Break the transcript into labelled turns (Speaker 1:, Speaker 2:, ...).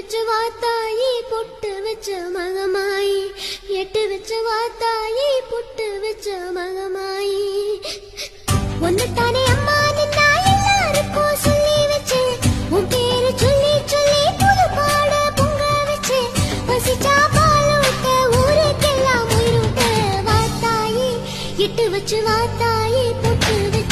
Speaker 1: வச்சு வாத்தாயி பொட்டு வச்சு மகமாயி. எட்டு வச்சு வாத்தாயி பொட்டு வச்சு மகமாயி. ஒன்னு தானே அம்மா நின்னா எல்லாருக்கும் சொல்லி வச்சு. உன் பேரு சொல்லி சொல்லி புது பாட பொங்க வச்சு. பசிச்சா பால் விட்ட ஊருக்கெல்லாம் உயிர் விட்ட வாத்தாயி வச்சு வாத்தாயி பொட்டு வச்சு.